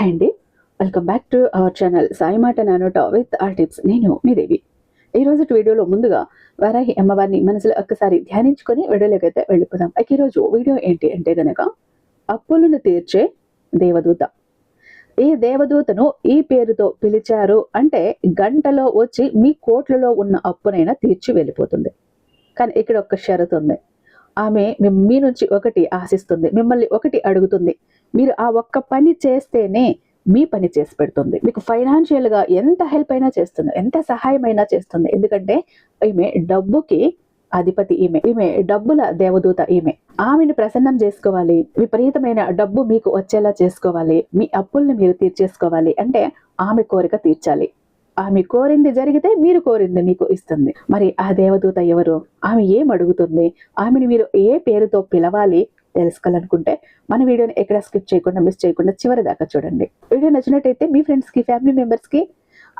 Hi అండి. Welcome back to our channel Sai మాట నానోట విత్ ఆర్ టిప్స్ నేను మీ దేవి. ఈ రోజు వీడియోలో ముందుగా వారాహి అమ్మవారిని మనసులో ఒక్కసారి ధ్యానించుకొని వీడియోలోకి అయితే వెళ్ళిపోదాం. ఈ ఈరోజు వీడియో ఏంటి అంటే గనక అప్పులను తీర్చే దేవదూత. ఈ దేవదూతను ఈ పేరుతో పిలిచారు అంటే గంటలో వచ్చి మీ కోట్లలో ఉన్న అప్పునైనా తీర్చి వెళ్ళిపోతుంది. కానీ ఇక్కడ ఒక్క షరతు ఉంది. ఆమె మీ నుంచి ఒకటి ఆశిస్తుంది. మిమ్మల్ని ఒకటి అడుగుతుంది. మీరు ఆ ఒక్క పని చేస్తేనే మీ పని చేసి పెడుతుంది. మీకు ఫైనాన్షియల్గా ఎంత హెల్ప్ అయినా చేస్తుంది. ఎంత సహాయం అయినా చేస్తుంది. ఎందుకంటే ఈమె డబ్బుకి అధిపతి ఈమె. ఈమె డబ్బుల దేవదూత ఈమె. ఆమెను ప్రసన్నం చేసుకోవాలి. విపరీతమైన డబ్బు మీకు వచ్చేలా చేసుకోవాలి. మీ అప్పుల్ని మీరు తీర్చేసుకోవాలి. అంటే ఆమె కోరిక తీర్చాలి. ఆమె కోరింది జరిగితే మీరు కోరింది మీకు ఇస్తుంది. మరి ఆ దేవదూత ఎవరు? ఆమె ఏం అడుగుతుంది? ఆమెను మీరు ఏ పేరుతో పిలవాలి? తెలుసుకోవాలనుకుంటే మన వీడియోని ఎక్కడ స్కిప్ చేయకుండా మిస్ చేయకుండా చివరి దాకా చూడండి. వీడియో నచ్చినట్టయితే మీ ఫ్రెండ్స్కి ఫ్యామిలీ మెంబర్స్కి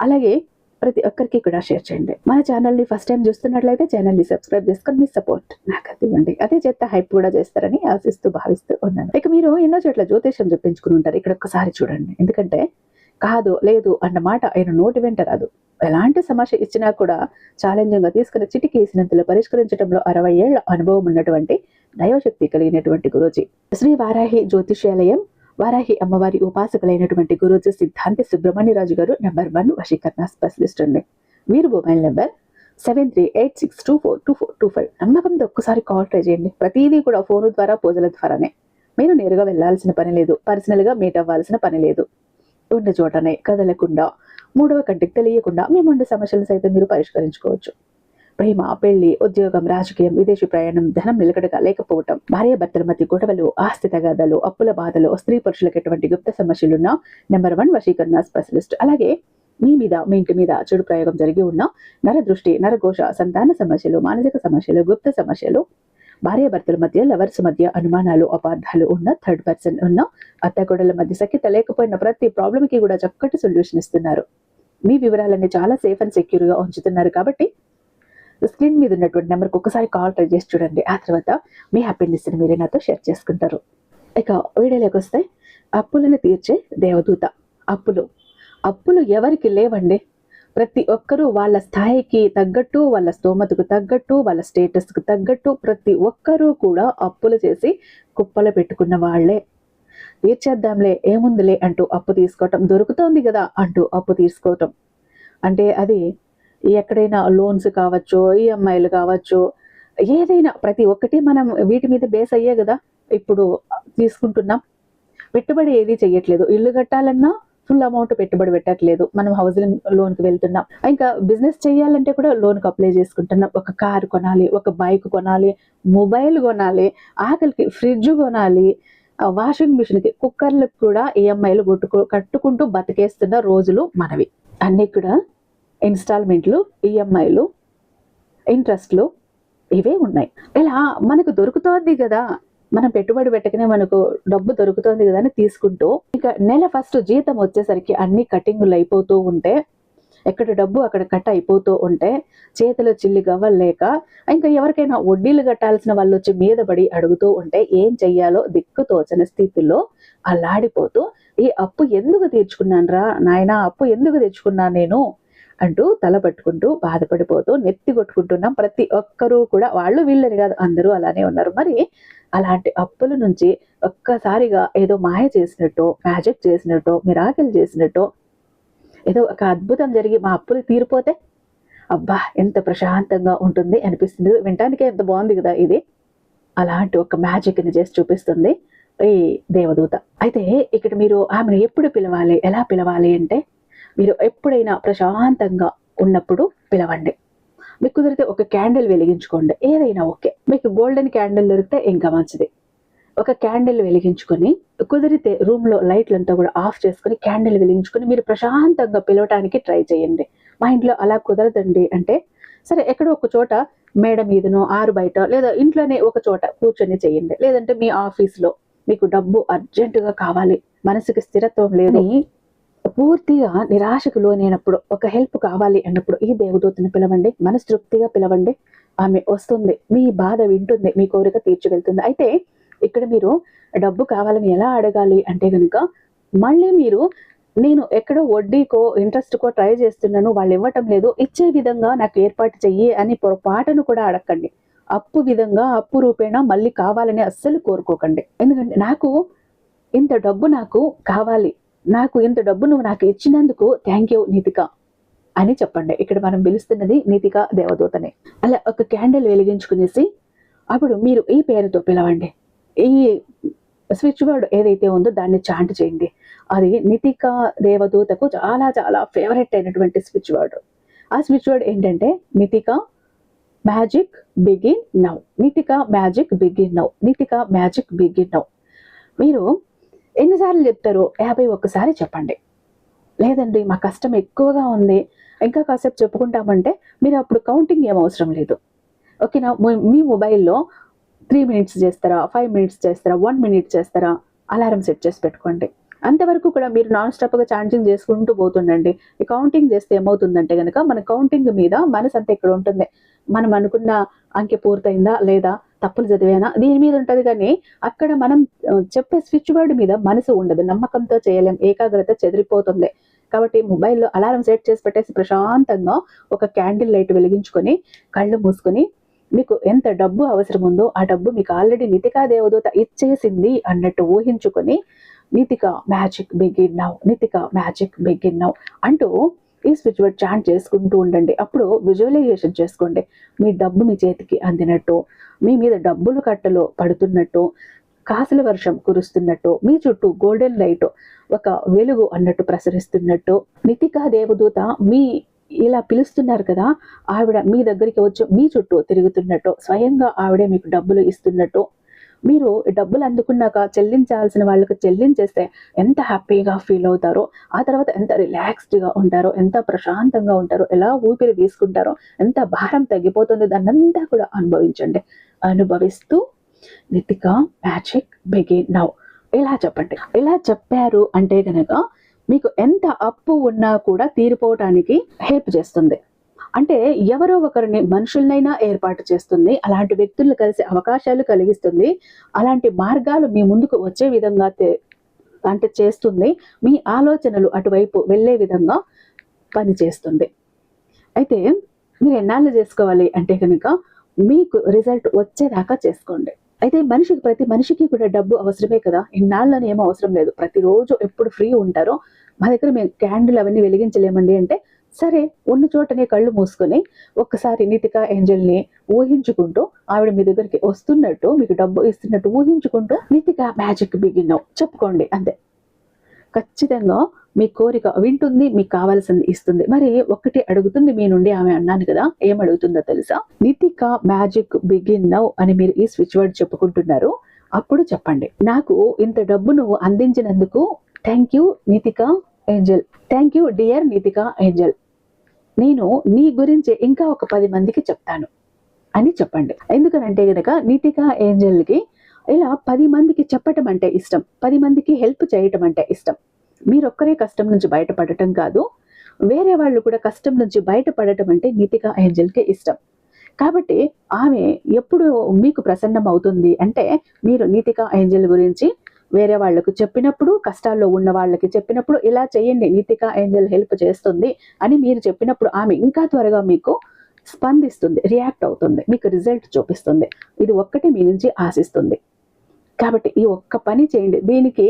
అలాగే ప్రతి ఒక్కరికి కూడా షేర్ చేయండి. మన ఛానల్ని ఫస్ట్ టైం చూస్తున్నట్లయితే ఛానల్ని సబ్స్క్రైబ్ చేసుకొని మీ సపోర్ట్ నాకు అందివ్వండి అదే చేత హైప్ కూడా చేస్తారని ఆశిస్తూ భావిస్తూ ఉన్నాను. ఇక మీరు ఎన్నో చోట్ల జ్యోతిషం చెప్పించుకుని ఉంటారు. ఇక్కడ ఒక్కసారి చూడండి. ఎందుకంటే కాదు లేదు అన్న మాట ఆయన నోటి వెంట రాదు. ఎలాంటి సమస్య ఇచ్చినా కూడా ఛాలెంజింగ్గా తీసుకుని చిటికేసినంతలో పరిష్కరించడంలో అరవై ఏళ్ళ అనుభవం ఉన్నటువంటి దైవశక్తి కలిగినటువంటి గురూజీ. శ్రీ వారాహి జ్యోతిష్యాలయం వారాహి అమ్మవారి ఉపాసకులైనటువంటి గురూజీ సిద్ధాంతి సుబ్రహ్మణ్యరాజు గారు నెంబర్ వన్ వశీకరణ స్పెషలిస్ట్ అండి. వీరు mobile number seven three eight six two four two four two five నమ్మకంతో ఒక్కసారి కాల్ ట్రై చేయండి. ప్రతిదీ కూడా ఫోన్ ద్వారా పూజల ద్వారానే. మీరు నేరుగా వెళ్ళాల్సిన పని లేదు. పర్సనల్గా మీట్ అవ్వాల్సిన పని లేదు. ఉన్న చోటనే కదలకుండా మూడవ కంటికి తెలియకుండా మీ ఉండే సమస్యలను సైతం మీరు పరిష్కరించుకోవచ్చు. ప్రేమ పెళ్ళి ఉద్యోగం రాజకీయం విదేశీ ప్రయాణం ధనం నిలకడగా లేకపోవటం భార్య భర్తల మధ్య గొడవలు ఆస్తి తగాదాలు అప్పుల బాధలు స్త్రీ పురుషులకు ఎటువంటి గుప్త సమస్యలున్నా నెంబర్ వన్ వశీకరణ స్పెషలిస్ట్. అలాగే మీ మీద మీ ఇంటి మీద చెడు ప్రయోగం జరిగి ఉన్న నరదృష్టి నరఘోష సంతాన సమస్యలు మానసిక సమస్యలు గుప్త సమస్యలు భార్య భర్తల మధ్య లవర్స్ మధ్య అనుమానాలు అపార్థాలు ఉన్న థర్డ్ పర్సన్ ఉన్న అత్తగొడల మధ్య సఖ్యత లేకపోయిన ప్రతి ప్రాబ్లమ్కి కూడా చక్కటి సొల్యూషన్ ఇస్తున్నారు. మీ వివరాలన్నీ చాలా సేఫ్ అండ్ సెక్యూర్గా ఉంచుతున్నారు కాబట్టి స్క్రీన్ మీద ఉన్నటువంటి నెంబర్కి ఒకసారి కాల్ ట్రై చేసి చూడండి. ఆ తర్వాత మీ హ్యాపీనెస్ని మీరే నాతో షేర్ చేసుకుంటారు. ఇక వీడియోలోకి వస్తే అప్పులను తీర్చే దేవదూత. అప్పులు. అప్పులు ఎవరికి లేవండి? ప్రతి ఒక్కరూ వాళ్ళ స్థాయికి తగ్గట్టు వాళ్ళ స్తోమతకు తగ్గట్టు వాళ్ళ స్టేటస్కు తగ్గట్టు ప్రతి ఒక్కరూ కూడా అప్పులు చేసి కుప్పలు పెట్టుకున్న వాళ్ళే. తీర్చేద్దాంలే ఏముందిలే అంటూ అప్పు తీసుకోవటం దొరుకుతోంది కదా అంటూ అప్పు తీసుకోవటం అంటే అది ఎక్కడైనా లోన్స్ కావచ్చు ఈఎంఐలు కావచ్చు ఏదైనా ప్రతి ఒక్కటి మనం వీటి మీద బేస్ అయ్యే కదా. ఇప్పుడు తీసుకుంటున్నాం. పెట్టుబడి ఏది చెయ్యట్లేదు. ఇల్లు కట్టాలన్నా ఫుల్ అమౌంట్ పెట్టుబడి పెట్టట్లేదు. మనం హౌసింగ్ లోన్కి వెళ్తున్నాం. ఇంకా బిజినెస్ చేయాలంటే కూడా లోన్కి అప్లై చేసుకుంటున్నాం. ఒక కారు కొనాలి ఒక బైక్ కొనాలి మొబైల్ కొనాలి ఆకలికి ఫ్రిడ్జ్ కొనాలి వాషింగ్ మిషన్కి కుక్కర్లకు కూడా ఈఎంఐలు కొట్టుకు కట్టుకుంటూ బతికేస్తున్న రోజులు మనవి. అన్ని కూడా ఇన్స్టాల్మెంట్లు ఈఎంఐలు ఇంట్రెస్ట్లు ఇవే ఉన్నాయి. ఇలా మనకు దొరుకుతోంది కదా మనం పెట్టుబడి పెట్టకనే మనకు డబ్బు దొరుకుతోంది కదా అని తీసుకుంటూ ఇక నెల ఫస్ట్ జీతం వచ్చేసరికి అన్ని కటింగులు అయిపోతూ ఉంటే ఎక్కడ డబ్బు అక్కడ కట్ అయిపోతూ ఉంటే చేతిలో చిల్లి గవ్వలేక ఇంకా ఎవరికైనా వడ్డీలు కట్టాల్సిన వాళ్ళు వచ్చి మీద పడి అడుగుతూ ఉంటే ఏం చెయ్యాలో దిక్కు తోచని స్థితిలో అల్లాడిపోతూ ఈ అప్పు ఎందుకు తీర్చుకున్నాను రా నాయన అప్పు ఎందుకు తెచ్చుకున్నాను నేను? అంటూ తల పట్టుకుంటూ బాధపడిపోతూ నెత్తి కొట్టుకుంటున్నాం. ప్రతి ఒక్కరూ కూడా వాళ్ళు వీళ్ళని కాదు అందరూ అలానే ఉన్నారు. మరి అలాంటి అప్పుల నుంచి ఒక్కసారిగా ఏదో మాయ చేసినట్టు మ్యాజిక్ చేసినట్టు మిరాకిల్ చేసినట్టు ఏదో ఒక అద్భుతం జరిగి మా అప్పులు తీరిపోతే అబ్బా ఎంత ప్రశాంతంగా ఉంటుంది అనిపిస్తుంది. వినటానికే ఎంత బాగుంది కదా ఇది. అలాంటి ఒక మ్యాజిక్ని చేసి చూపిస్తుంది ఈ దేవదూత. అయితే ఇక్కడ మీరు ఆమెను ఎప్పుడు పిలవాలి? ఎలా పిలవాలి అంటే మీరు ఎప్పుడైనా ప్రశాంతంగా ఉన్నప్పుడు పిలవండి. మీకు కుదిరితే ఒక క్యాండిల్ వెలిగించుకోండి. ఏదైనా ఓకే. మీకు గోల్డెన్ క్యాండిల్ దొరికితే ఇంకా మంచిది. ఒక క్యాండిల్ వెలిగించుకొని కుదిరితే రూమ్లో లైట్లంతా కూడా ఆఫ్ చేసుకొని క్యాండిల్ వెలిగించుకొని మీరు ప్రశాంతంగా పిలవటానికి ట్రై చేయండి. మా ఇంట్లో అలా కుదరదండి అంటే సరే ఎక్కడో ఒక చోట మేడ మీదనో ఆరు బయట లేదా ఇంట్లోనే ఒక చోట కూర్చొని చేయండి. లేదంటే మీ ఆఫీస్లో మీకు డబ్బు అర్జెంటుగా కావాలి. మనసుకి స్థిరత్వం లేదని పూర్తిగా నిరాశకు లోనైనప్పుడు ఒక హెల్ప్ కావాలి అన్నప్పుడు ఈ దేవదూతని పిలవండి మనస్తృప్తిగా పిలవండి. ఆమె వస్తుంది మీ బాధ వింటుంది మీ కోరిక తీర్చివెళ్తుంది అయితే ఇక్కడ మీరు డబ్బు కావాలని ఎలా అడగాలి అంటే కనుక మళ్ళీ మీరు నేను ఎక్కడో వడ్డీకో ఇంట్రెస్ట్కో ట్రై చేస్తున్నాను వాళ్ళు ఇవ్వటం లేదు ఇచ్చే విధంగా నాకు ఏర్పాటు చెయ్యి అని పొరపాటును కూడా అడగండి అప్పు విధంగా అప్పు రూపేణా మళ్ళీ కావాలని అస్సలు కోరుకోకండి. ఎందుకంటే నాకు ఇంత డబ్బు నాకు కావాలి. నాకు ఇంత డబ్బు నువ్వు నాకు ఇచ్చినందుకు థ్యాంక్ యూ నితిక అని చెప్పండి. ఇక్కడ మనం పిలుస్తున్నది నితిక దేవదూతనే. అలా ఒక క్యాండిల్ వెలిగించుకునేసి అప్పుడు మీరు ఈ పేరుతో పిలవండి. ఈ స్విచ్ బోర్డ్ ఏదైతే ఉందో దాన్ని చాంట్ చేయండి. అది నితిక దేవదూతకు చాలా చాలా ఫేవరెట్ అయినటువంటి స్విచ్ వర్డ్ ఆ స్విచ్ బోర్డ్ ఏంటంటే Nitika magic begin now Nitika magic begin now Nitika magic begin now మీరు ఎన్నిసార్లు చెప్తారో యాభై ఒక్కసారి చెప్పండి. లేదండి మా కష్టం ఎక్కువగా ఉంది. ఇంకా కాసేపు చెప్పుకుంటామంటే మీరు అప్పుడు కౌంటింగ్ ఏం అవసరం లేదు. ఓకేనా? మీ- మీ మొబైల్లో త్రీ మినిట్స్ చేస్తారా ఫైవ్ మినిట్స్ చేస్తారా వన్ మినిట్ చేస్తారా అలారం సెట్ చేసి పెట్టుకోండి. అంతవరకు కూడా మీరు నాన్ స్టాప్గా ఛార్జింగ్ చేసుకుంటూ పోతుండండి. ఈ కౌంటింగ్ చేస్తే ఏమవుతుందంటే కనుక మన కౌంటింగ్ మీద మనసు అంతా ఇక్కడ ఉంటుంది. మనం అనుకున్న అంకె పూర్తయిందా లేదా? తప్పులు చదివానా? దీని మీద ఉంటుంది కానీ అక్కడ మనం చెప్పే స్విచ్ బోర్డు మీద మనసు ఉండదు. నమ్మకంతో చేయలేం. ఏకాగ్రత చెదిరిపోతుంది. కాబట్టి మొబైల్లో అలారం సెట్ చేసి పెట్టేసి ప్రశాంతంగా ఒక క్యాండిల్ లైట్ వెలిగించుకొని కళ్ళు మూసుకొని మీకు ఎంత డబ్బు అవసరం ఉందో ఆ డబ్బు మీకు ఆల్రెడీ నితికా దేవదూత ఇచ్చేసింది అన్నట్టు ఊహించుకొని Nitika magic begin now Nitika magic begin now అంటూ ఈ స్విచ్ వర్డ్ చాంట్ చేసుకుంటూ ఉండండి. అప్పుడు విజువలైజేషన్ చేసుకోండి. మీ డబ్బు మీ చేతికి అందినట్టు మీ మీద డబ్బులు కట్టలో పడుతున్నట్టు కాసుల వర్షం కురుస్తున్నట్టు మీ చుట్టూ గోల్డెన్ లైట్ ఒక వెలుగు అన్నట్టు ప్రసరిస్తున్నట్టు. నితికా దేవదూత మీ ఇలా పిలుస్తున్నారు కదా ఆవిడ మీ దగ్గరికి వచ్చి మీ చుట్టూ తిరుగుతున్నట్టు స్వయంగా ఆవిడే మీకు డబ్బులు ఇస్తున్నట్టు. మీరు డబ్బులు అందుకున్నాక చెల్లించాల్సిన వాళ్ళకి చెల్లించేస్తే ఎంత హ్యాపీగా ఫీల్ అవుతారో ఆ తర్వాత ఎంత రిలాక్స్డ్గా ఉంటారో ఎంత ప్రశాంతంగా ఉంటారో ఎలా ఊపిరి తీసుకుంటారో ఎంత భారం తగ్గిపోతుంది దాన్నంతా కూడా అనుభవించండి. అనుభవిస్తూ నితిక మ్యాజిక్ బిగిన్ నౌ ఇలా చెప్పండి. ఇలా చెప్పారు అంటే కనుక మీకు ఎంత అప్పు ఉన్నా కూడా తీరిపోవటానికి హెల్ప్ చేస్తుంది. అంటే ఎవరో ఒకరిని మనుషులనైనా ఏర్పాటు చేస్తుంది అలాంటి వ్యక్తులను కలిసే అవకాశాలు కలిగిస్తుంది అలాంటి మార్గాలు మీ ముందుకు వచ్చే విధంగా అంటే చేస్తుంది మీ ఆలోచనలు అటువైపు వెళ్ళే విధంగా పనిచేస్తుంది. అయితే మీరు ఎన్నాళ్ళు చేసుకోవాలి అంటే కనుక మీకు రిజల్ట్ వచ్చేదాకా చేసుకోండి. అయితే మనిషికి ప్రతి మనిషికి కూడా డబ్బు అవసరమే కదా. ఇన్నాళ్ళని ఏమో అవసరం లేదు. ప్రతిరోజు ఎప్పుడు ఫ్రీ ఉంటారో మా దగ్గర మేము క్యాండిల్ అవన్నీ వెలిగించలేమండి అంటే సరే ఉన్న చోటనే కళ్ళు మూసుకొని ఒక్కసారి నితిక ఏంజల్ని ఊహించుకుంటూ ఆవిడ మీ దగ్గరికి వస్తున్నట్టు మీకు డబ్బు ఇస్తున్నట్టు ఊహించుకుంటూ నితిక మ్యాజిక్ బిగిన్ చెప్పుకోండి అంతే. ఖచ్చితంగా మీ కోరిక వింటుంది మీకు కావాల్సింది ఇస్తుంది. మరి ఒకటి అడుగుతుంది మీ నుండి ఆమె అన్నాను కదా ఏం అడుగుతుందో తెలుసా? నితిక మ్యాజిక్ బిగిన్ నౌ అని మీరు ఈ స్విచ్ వర్డ్ చెప్పుకుంటున్నారు అప్పుడు చెప్పండి. నాకు ఇంత డబ్బు నువ్వు అందించినందుకు thank you Nitika. Angel. Thank you dear Nitika angel నేను నీ గురించి ఇంకా ఒక పది మందికి చెప్తాను అని చెప్పండి. ఎందుకనంటే గనక నీతికా ఏంజల్కి ఇలా పది మందికి చెప్పటం అంటే ఇష్టం. పది మందికి హెల్ప్ చేయటం అంటే ఇష్టం. మీరొక్కరే కష్టం నుంచి బయటపడటం కాదు వేరే వాళ్ళు కూడా కష్టం నుంచి బయటపడటం అంటే నీతికా ఏంజల్కి ఇష్టం. కాబట్టి ఆమె ఎప్పుడు మీకు ప్రసన్నం అవుతుంది అంటే మీరు నీతికా ఏంజల్ గురించి వేరే వాళ్ళకు చెప్పినప్పుడు కష్టాల్లో ఉన్న వాళ్ళకి చెప్పినప్పుడు ఇలా చేయండి నీతిక ఏంజల్ హెల్ప్ చేస్తుంది అని మీరు చెప్పినప్పుడు ఆమె ఇంకా త్వరగా మీకు స్పందిస్తుంది రియాక్ట్ అవుతుంది మీకు రిజల్ట్ చూపిస్తుంది. ఇది ఒక్కటి మీ నుంచి ఆశిస్తుంది. కాబట్టి ఈ ఒక్క పని చేయండి. దీనికి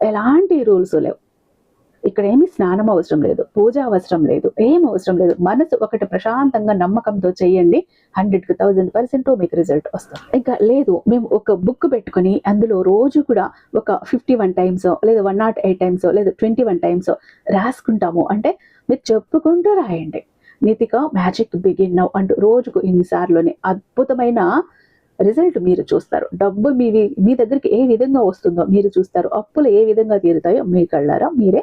ఎలాంటి రూల్స్ లేవు. ఇక్కడ ఏమి స్నానం అవసరం లేదు పూజ అవసరం లేదు ఏం అవసరం లేదు. మనసు ఒకటి ప్రశాంతంగా నమ్మకంతో చేయండి హండ్రెడ్కి థౌజండ్ పర్సెంట్ మీకు రిజల్ట్ వస్తుంది. ఇంకా లేదు మేము ఒక బుక్ పెట్టుకుని అందులో రోజు కూడా ఒక ఫిఫ్టీ వన్ టైమ్స్ లేదా వన్ నాట్ ఎయిట్ టైమ్స్ లేదా ట్వంటీ వన్ టైమ్స్ రాసుకుంటాము. అంటే మీరు చెప్పుకుంటూ రాయండి. నీతిక మ్యాజిక్ బిగిన్ నౌ అంటూ రోజుకు ఇన్నిసార్లునే అద్భుతమైన రిజల్ట్ మీరు చూస్తారు. డబ్బు మీ మీ దగ్గరికి ఏ విధంగా వస్తుందో మీరు చూస్తారు. అప్పులు ఏ విధంగా తీరుతాయో మీ కళ్ళారా మీరే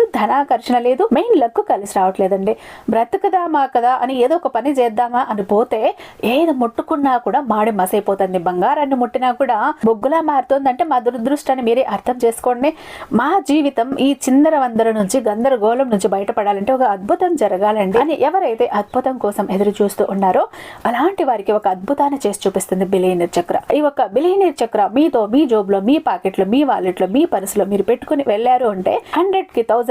ధనాకర్షణ లేదు మెయిన్ లక్ కలిసి రావట్లేదండి. బ్రతకదామా కదా అని ఏదో ఒక పని చేద్దామా అని పోతే ఏది ముట్టుకున్నా కూడా మాడి మసైపోతుంది. బంగారాన్ని ముట్టినా కూడా బొగ్గులా మారుతుందంటే మా దురదృష్టాన్ని మీరే అర్థం చేసుకోండి. మా జీవితం ఈ చిందర వందర నుంచి గందరగోళం నుంచి బయటపడాలంటే ఒక అద్భుతం జరగాలండి అని ఎవరైతే అద్భుతం కోసం ఎదురు చూస్తూ ఉన్నారో అలాంటి వారికి ఒక అద్భుతాన్ని చేసి చూపిస్తుంది బిలియనీర్ చక్ర. ఈ ఒక బిలియనీర్ చక్ర మీతో మీ జోబ్లో మీ పాకెట్లో మీ వాలెట్లో మీ పర్సులో మీరు పెట్టుకుని వెళ్ళారు అంటే హండ్రెడ్కి థౌసండ్